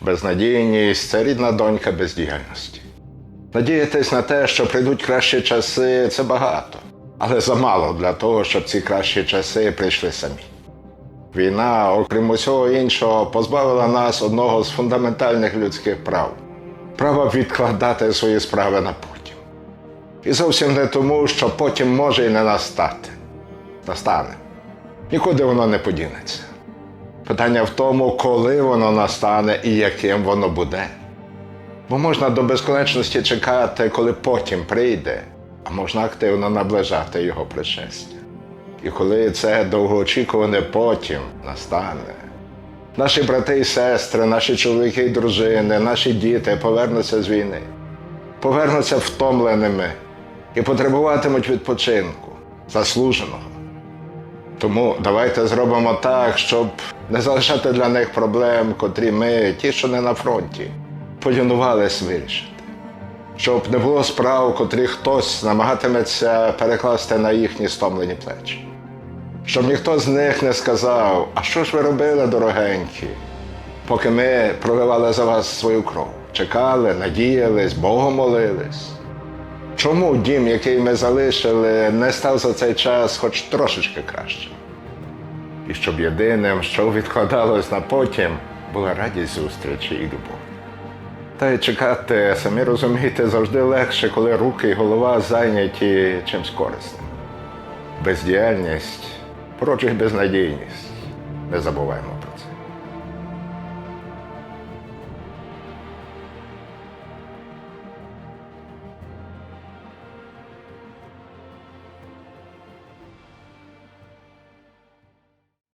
Безнадійність це рідна донька бездіяльності. Надіятись на те, що прийдуть кращі часи, це багато, але замало для того, щоб ці кращі часи прийшли самі. Війна, окрім усього іншого, позбавила нас одного з фундаментальних людських прав права відкладати свої справи на потім. І зовсім не тому, що потім може і не настати. Настане. Нікуди воно не подінеться. Питання в тому, коли воно настане і яким воно буде. Бо можна до безконечності чекати, коли потім прийде, а можна активно наближати його пришестя. І коли це довгоочікуване потім настане, наші брати і сестри, наші чоловіки і дружини, наші діти повернуться з війни, повернуться втомленими і потребуватимуть відпочинку, заслуженого. Тому давайте зробимо так, щоб не залишати для них проблем, котрі ми, ті, що не на фронті, полінувались вирішити. Щоб не було справ, котрі хтось намагатиметься перекласти на їхні стомлені плечі. Щоб ніхто з них не сказав, а що ж ви робили, дорогенькі, поки ми проливали за вас свою кров, чекали, надіялись, Богом молились. Чому дім, який ми залишили, не став за цей час хоч трошечки кращим? І щоб єдиним, що відкладалось на потім, була радість зустрічі і любов. Та й чекати, самі розумієте, завжди легше, коли руки і голова зайняті чимсь корисним. Бездіяльність породжує безнадійність. Не забуваємо.